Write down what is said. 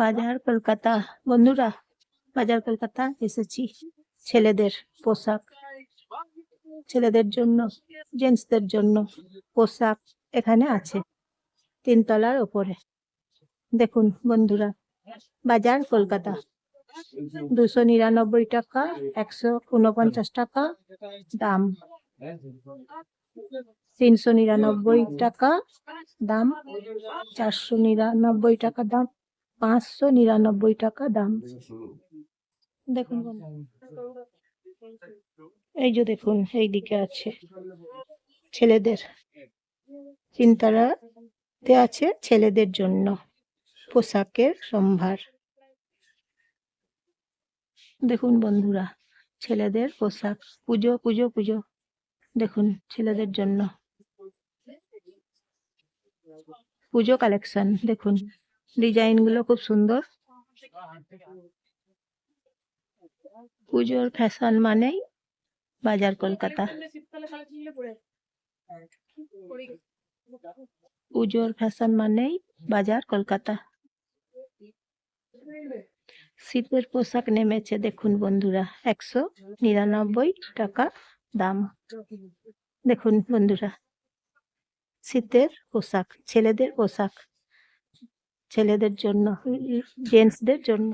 বাজার কলকাতা, বন্ধুরা, বাজার কলকাতা এসেছি। ছেলেদের পোশাক, ছেলেদের জন্য জেন্টসদের জন্য পোশাক এখানে আছে, তিনতলার ওপরে। দেখুন, বন্ধুরা, বাজার কলকাতা, দুশো নিরানব্বই টাকা, একশো উনপঞ্চাশ টাকা দাম। তিনশো নিরানব্বই টাকা দাম, চারশো নিরানব্বই টাকা দাম। পাঁচশো নিরানব্বই টাকা দাম। দেখুন। এই যে দেখুন, এই দিকে আছে ছেলেদের। চিন্তারাতে আছে ছেলেদের জন্য পোশাকের সম্ভার। দেখুন বন্ধুরা, ছেলেদের পোশাক। পুজো পুজো পুজো। দেখুন ছেলেদের জন্য। পুজো কালেকশন, দেখুন। ডিজাইনগুলো খুব সুন্দর। পুজোর ফ্যাশন মানেই বাজার কলকাতা। পুজোর ফ্যাশন মানেই বাজার কলকাতা। শীতের পোশাক নেমেছে, দেখুন বন্ধুরা, একশো নিরানব্বই টাকা দাম। দেখুন বন্ধুরা, শীতের পোশাক, ছেলেদের পোশাক। ছেলেদের জন্য জেন্টসদের জন্য।